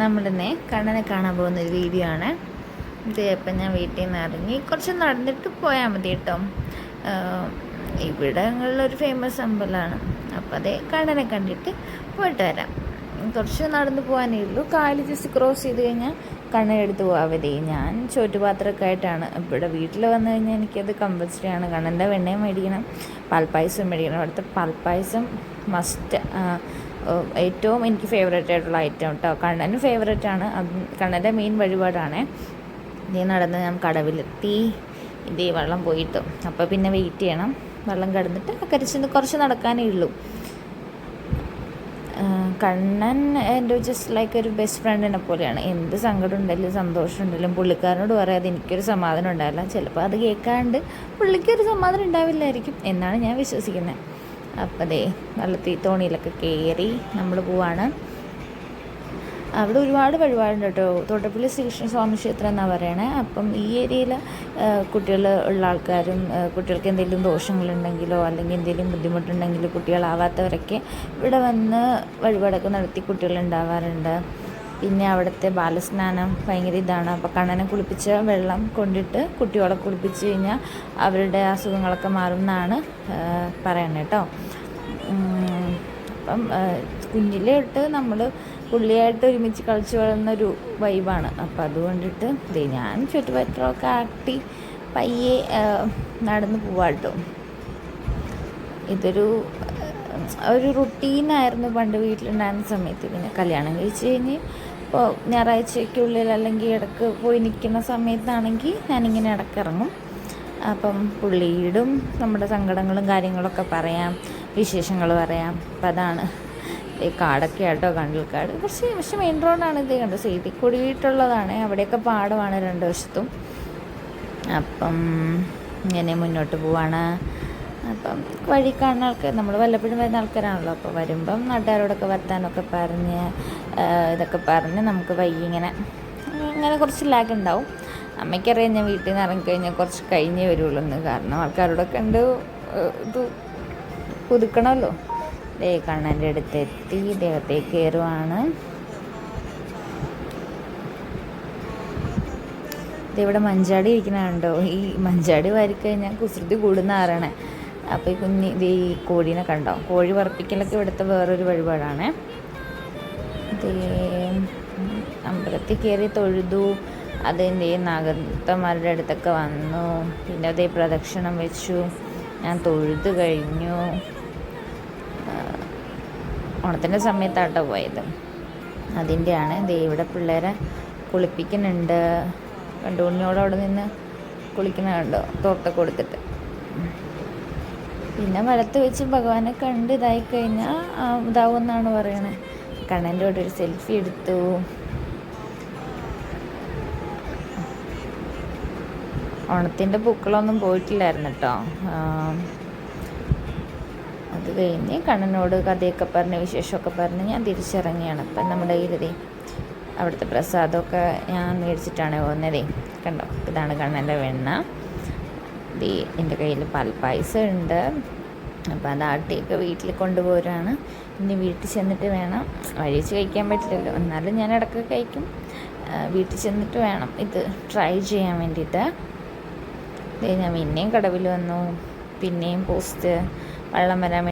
നമ്മളിന്നെ കണ്ണനെ കാണാൻ പോകുന്ന ഒരു വീഡിയോ ആണ്. ഇത് ഇപ്പം ഞാൻ വീട്ടിൽ നിന്ന് ഇറങ്ങി കുറച്ച് നടന്നിട്ട് പോയാൽ മതി കേട്ടോ. ഇവിടെ ഇവിടങ്ങളിലൊരു ഫേമസ് അമ്പലമാണ് അപ്പോൾ അതേ കണ്ണനെ കണ്ടിട്ട് പോയിട്ട് വരാം. കുറച്ച് നടന്ന് പോകാനേ ഉള്ളൂ. കാൽ ജസ്റ്റ് ക്രോസ് ചെയ്ത് കഴിഞ്ഞാൽ കണ്ണനെടുത്ത് പോകാൻ മതി ഞാൻ ചോറ്റുപാത്രമൊക്കെ ആയിട്ടാണ്. ഇവിടെ വീട്ടിൽ വന്നു കഴിഞ്ഞാൽ എനിക്കത് കമ്പൽസറി ആണ്. കണ്ണന്റെ വെണ്ണയും മേടിക്കണം പാൽപ്പായസം മേടിക്കണം. അവിടുത്തെ പാൽപ്പായസം മസ്റ്റ് ഏറ്റവും എനിക്ക് ഫേവറേറ്റ് ആയിട്ടുള്ള ഐറ്റം കേട്ടോ കണ്ണന് ഫേവറേറ്റ് ആണ്. കണ്ണന്റെ മെയിൻ വഴിപാടാണ്. ഇതേ നടന്ന് ഞാൻ കടവിലെത്തി. ഇതേ വെള്ളം പോയിട്ട്. അപ്പോൾ പിന്നെ വെയിറ്റ് ചെയ്യണം. വെള്ളം കടന്നിട്ട് അക്കരച്ച് കുറച്ച് നടക്കാനേ ഉള്ളൂ. കണ്ണൻ എന്റെ ജസ്റ്റ് ലൈക്ക് ഒരു ബെസ്റ്റ് ഫ്രണ്ടിനെ പോലെയാണ്. എന്ത് സങ്കടം ഉണ്ടെങ്കിലും സന്തോഷം ഉണ്ടെങ്കിലും പുള്ളിക്കാരനോട് പറയാതെ എനിക്കൊരു സമാധാനം ഉണ്ടാവില്ല. ചിലപ്പോൾ അത് കേൾക്കാണ്ട് പുള്ളിക്കൊരു സമാധാനം ഉണ്ടാവില്ലായിരിക്കും. എന്നാണ് ഞാൻ വിശ്വസിക്കുന്നത് അപ്പം അതെ നല്ല തോണിയിലൊക്കെ കയറി നമ്മൾ പോവാണ്. അവിടെ ഒരുപാട് വഴിപാടുണ്ട് കേട്ടോ. തോട്ടപ്പള്ളി ശ്രീകൃഷ്ണ സ്വാമി ക്ഷേത്രം എന്നാണ് പറയണേ. അപ്പം ഈ ഏരിയയിൽ കുട്ടികൾ ഉള്ള ആൾക്കാരും കുട്ടികൾക്ക് എന്തെങ്കിലും ദോഷങ്ങളുണ്ടെങ്കിലോ അല്ലെങ്കിൽ എന്തെങ്കിലും ബുദ്ധിമുട്ടുണ്ടെങ്കിലോ കുട്ടികളാവാത്തവരൊക്കെ ഇവിടെ വന്ന് വഴിപാടൊക്കെ നടത്തി കുട്ടികൾ ഉണ്ടാവാറുണ്ട് പിന്നെ അവിടുത്തെ ബാലസ്നാനം ഭയങ്കര ഇതാണ്. അപ്പോൾ കണ്ണനെ കുളിപ്പിച്ച വെള്ളം കൊണ്ടിട്ട് കുട്ടികളെ കുളിപ്പിച്ച് കഴിഞ്ഞാൽ അവരുടെ അസുഖങ്ങളൊക്കെ മാറും എന്നാണ് പറയണത് കേട്ടോ അപ്പം കുഞ്ഞിലെ തൊട്ട് നമ്മൾ പുള്ളിയായിട്ട് ഒരുമിച്ച് കളിച്ച് വളർന്നൊരു വൈബാണ്. അപ്പം അതുകൊണ്ടിട്ട് ദേ ഞാൻ ചുറ്റുപറ്റമൊക്കെ ആട്ടി പയ്യെ നടന്ന് പോവാട്ടോ. ഇതൊരു ഒരു റുട്ടീനായിരുന്നു പണ്ട് വീട്ടിലുണ്ടായിരുന്ന സമയത്ത്. പിന്നെ കല്യാണം കഴിച്ച് കഴിഞ്ഞ് ഇപ്പോൾ ഞായറാഴ്ചയ്ക്കുള്ളിൽ അല്ലെങ്കിൽ ഇടയ്ക്ക് പോയി നിൽക്കുന്ന സമയത്താണെങ്കിൽ ഞാനിങ്ങനെ ഇടക്കിറങ്ങും. അപ്പം പുള്ളിയിടും നമ്മുടെ സങ്കടങ്ങളും കാര്യങ്ങളൊക്കെ പറയാം വിശേഷങ്ങൾ പറയാം. അപ്പം അതാണ് ഈ കാടൊക്കെ ആട്ടോ കണ്ടൽക്കാട് പക്ഷേ പക്ഷേ മെയിൻ റോഡാണ് ഇത് കണ്ടത് സീതി കൂടിയിട്ടുള്ളതാണ് അവിടെയൊക്കെ പാടമാണ് രണ്ട് വശത്തും. അപ്പം ഇങ്ങനെ മുന്നോട്ട് പോവാണ്. അപ്പം വഴി കാണുന്ന ആൾക്കാർ നമ്മൾ വല്ലപ്പോഴും വരുന്ന ആൾക്കാരാണല്ലോ. അപ്പോൾ വരുമ്പം നാട്ടുകാരോടൊക്കെ വർത്താനമൊക്കെ പറഞ്ഞ് ഇതൊക്കെ പറഞ്ഞ് നമുക്ക് വൈകി ഇങ്ങനെ ഇങ്ങനെ കുറച്ച് ലാഗ് ഉണ്ടാവും. അമ്മയ്ക്കറിയാം ഞാൻ വീട്ടിൽ നിന്ന് ഇറങ്ങിക്കഴിഞ്ഞാൽ കുറച്ച് കഴിഞ്ഞേ വരുള്ളൂ എന്ന്. കാരണം ആൾക്കാരോടൊക്കെ ഉണ്ട് ഇത് പുതുക്കണമല്ലോ. ദേ കണ്ണന്റെ അടുത്ത് എത്തി ദേഹത്തേക്ക് കയറുവാണ്. ഇവിടെ മഞ്ചാടി ഇരിക്കണുണ്ടോ ഈ മഞ്ചാടി വാരിക്കഴിഞ്ഞാൽ കുസൃതി കൂടുന്ന ആറാണ് അപ്പോൾ ഈ കുഞ്ഞി ഇത് ഈ കോഴീനെ കണ്ടോ? കോഴി വറപ്പിക്കലൊക്കെ ഇവിടുത്തെ വേറൊരു വഴിപാടാണ്. ഇത് അമ്പലത്തിൽ കയറി തൊഴുതു. അതിന്റെ നാഗത്തന്മാരുടെ അടുത്തൊക്കെ വന്നു. പിന്നെ അതേ പ്രദക്ഷിണം വെച്ചു. ഞാൻ തൊഴുത് കഴിഞ്ഞു. ഓണത്തിന്റെ സമയത്താട്ടോ പോയത്. അതിന്റെയാണ് ദേ ഇവിടെ പിള്ളേരെ കുളിപ്പിക്കുന്നുണ്ട്. കണ്ടു ഉണ്ണിയോട് അവിടെ നിന്ന് കുളിക്കുന്ന കണ്ടോ? തോർത്ത കൊടുത്തിട്ട്. പിന്നെ വലത്ത് വെച്ച് ഭഗവാനെ കണ്ട് ഇതായി കഴിഞ്ഞാൽ ഇതാവും എന്നാണ് പറയണേ. കണ്ണന്റെ കൂടെ ഒരു സെൽഫി എടുത്തു. ഓണത്തിന്റെ പൂക്കളൊന്നും പോയിട്ടില്ലായിരുന്നു കേട്ടോ. അത് കഴിഞ്ഞ് കണ്ണനോട് കഥയൊക്കെ പറഞ്ഞ് വിശേഷമൊക്കെ പറഞ്ഞ് ഞാൻ തിരിച്ചിറങ്ങിയാണ്. അപ്പം നമ്മുടെ കയ്യിലതേ അവിടുത്തെ പ്രസാദമൊക്കെ ഞാൻ മേടിച്ചിട്ടാണ് പോകുന്നതേ. കണ്ടോ? ഇതാണ് കണ്ണന്റെ വെണ്ണ. ദേ എന്റെ കയ്യിൽ പാൽപ്പായസം ഉണ്ട് അപ്പോൾ അത് ആട്ടിയൊക്കെ വീട്ടിൽ കൊണ്ടുപോരാണ് ഇനി വീട്ടിൽ ചെന്നിട്ട് വേണം. വഴിച്ച് കഴിക്കാൻ പറ്റില്ലല്ലോ. എന്നാലും ഞാൻ ഇടയ്ക്ക് കഴിക്കും. വീട്ടിൽ ചെന്നിട്ട് വേണം ഇത് ട്രൈ ചെയ്യാൻ വേണ്ടിയിട്ട്. ഞാൻ പിന്നെയും കടവിൽ വന്നു. പിന്നെയും പോസ്റ്റ് വെള്ളം വരാൻ